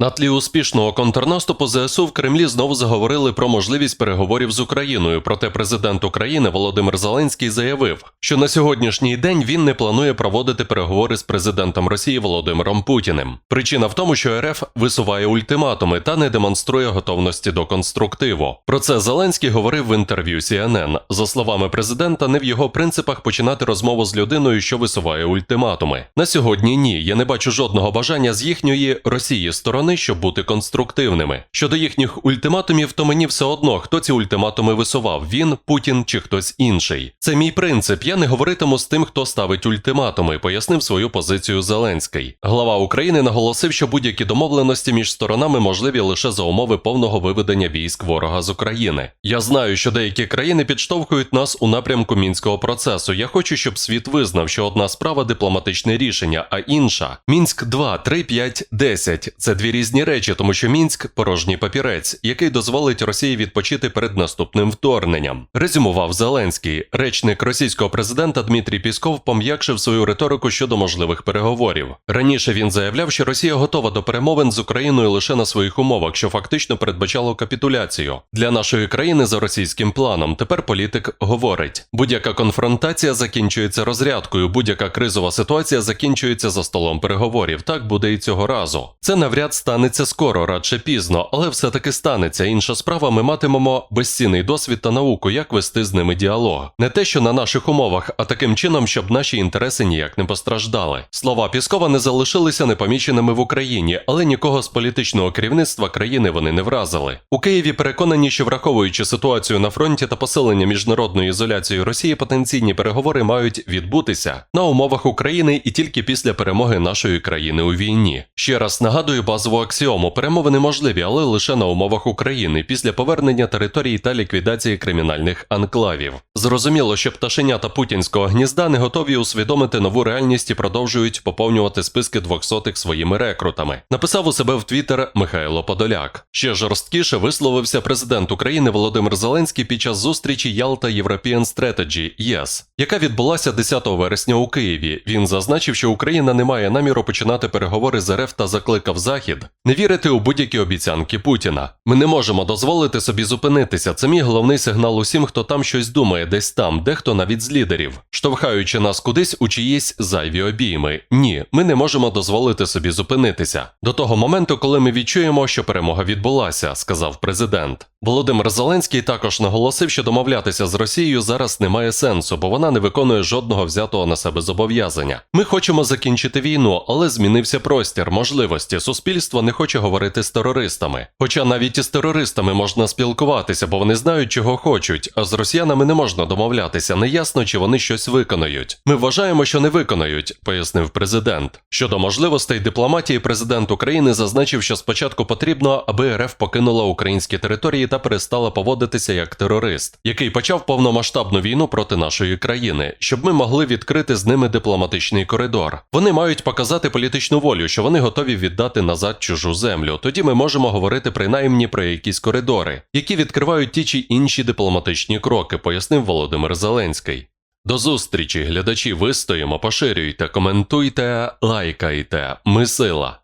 На тлі успішного контрнаступу ЗСУ в Кремлі знову заговорили про можливість переговорів з Україною. Проте президент України Володимир Зеленський заявив, що на сьогоднішній день він не планує проводити переговори з президентом Росії Володимиром Путіним. Причина в тому, що РФ висуває ультиматуми та не демонструє готовності до конструктиву. Про це Зеленський говорив в інтерв'ю CNN. За словами президента, не в його принципах починати розмову з людиною, що висуває ультиматуми. На сьогодні ні. Я не бачу жодного бажання з їхньої Росії сторони, щоб бути конструктивними. Щодо їхніх ультиматумів, то мені все одно, хто ці ультиматуми висував: він, Путін чи хтось інший. Це мій принцип. Я не говоритиму з тим, хто ставить ультиматуми, пояснив свою позицію Зеленський. Глава України наголосив, що будь-які домовленості між сторонами можливі лише за умови повного виведення військ ворога з України. Я знаю, що деякі країни підштовхують нас у напрямку мінського процесу. Я хочу, щоб світ визнав, що одна справа дипломатичне рішення, а інша мінськ 2, 3, 5, 10 – це дві різні речі, тому що мінськ порожній папірець, який дозволить Росії відпочити перед наступним вторгненням. Резюмував Зеленський. Речник російського президента Дмитрій Пісков пом'якшив свою риторику щодо можливих переговорів. Раніше він заявляв, що Росія готова до перемовин з Україною лише на своїх умовах, що фактично передбачало капітуляцію для нашої країни за російським планом. Тепер політик говорить: будь-яка конфронтація закінчується розрядкою, будь-яка кризова ситуація закінчується за столом переговорів. Так буде і цього разу. Це навряд станеться скоро, радше пізно, але все-таки станеться. Інша справа, ми матимемо безцінний досвід та науку, як вести з ними діалог. Не те, що на наших умовах, а таким чином, щоб наші інтереси ніяк не постраждали. Слова Піскова не залишилися непоміченими в Україні, але нікого з політичного керівництва країни вони не вразили. У Києві переконані, що враховуючи ситуацію на фронті та посилення міжнародної ізоляції Росії, потенційні переговори мають відбутися на умовах України і тільки після перемоги нашої країни у війні. Ще раз нагадую базову аксіому: перемовини можливі, але лише на умовах України після повернення території та ліквідації кримінальних анклавів. Зрозуміло, що пташенята путінського гнізда не готові усвідомити нову реальність і продовжують поповнювати списки двохсотих своїми рекрутами. Написав у себе в Твіттер Михайло Подоляк. Ще жорсткіше висловився президент України Володимир Зеленський під час зустрічі Ялта European Strategy ЄС, яка відбулася 10 вересня у Києві. Він зазначив, що Україна не має наміру починати переговори з РФ та закликав Захід не вірити у будь-які обіцянки Путіна. Ми не можемо дозволити собі зупинитися. Це мій головний сигнал усім, хто там щось думає, десь там, дехто навіть з лідерів, штовхаючи нас кудись у чиїсь зайві обійми. Ні, ми не можемо дозволити собі зупинитися. До того моменту, коли ми відчуємо, що перемога відбулася, сказав президент. Володимир Зеленський також наголосив, що домовлятися з Росією зараз немає сенсу, бо вона не виконує жодного взятого на себе зобов'язання. Ми хочемо закінчити війну, але змінився простір, можливості. Суспільство не хоче говорити з терористами. Хоча навіть із терористами можна спілкуватися, бо вони знають, чого хочуть. А з росіянами не можна домовлятися. Неясно, чи вони щось виконають. Ми вважаємо, що не виконають, пояснив президент. Щодо можливостей дипломатії, президент України зазначив, що спочатку потрібно, аби РФ покинула українські території та перестала поводитися як терорист, який почав повномасштабну війну проти нашої країни, щоб ми могли відкрити з ними дипломатичний коридор. Вони мають показати політичну волю, що вони готові віддати назад чужу землю. Тоді ми можемо говорити принаймні про якісь коридори, які відкривають ті чи інші дипломатичні кроки, пояснив Володимир Зеленський. До зустрічі, глядачі, вистоїмо, поширюйте, коментуйте, лайкайте. Ми сила.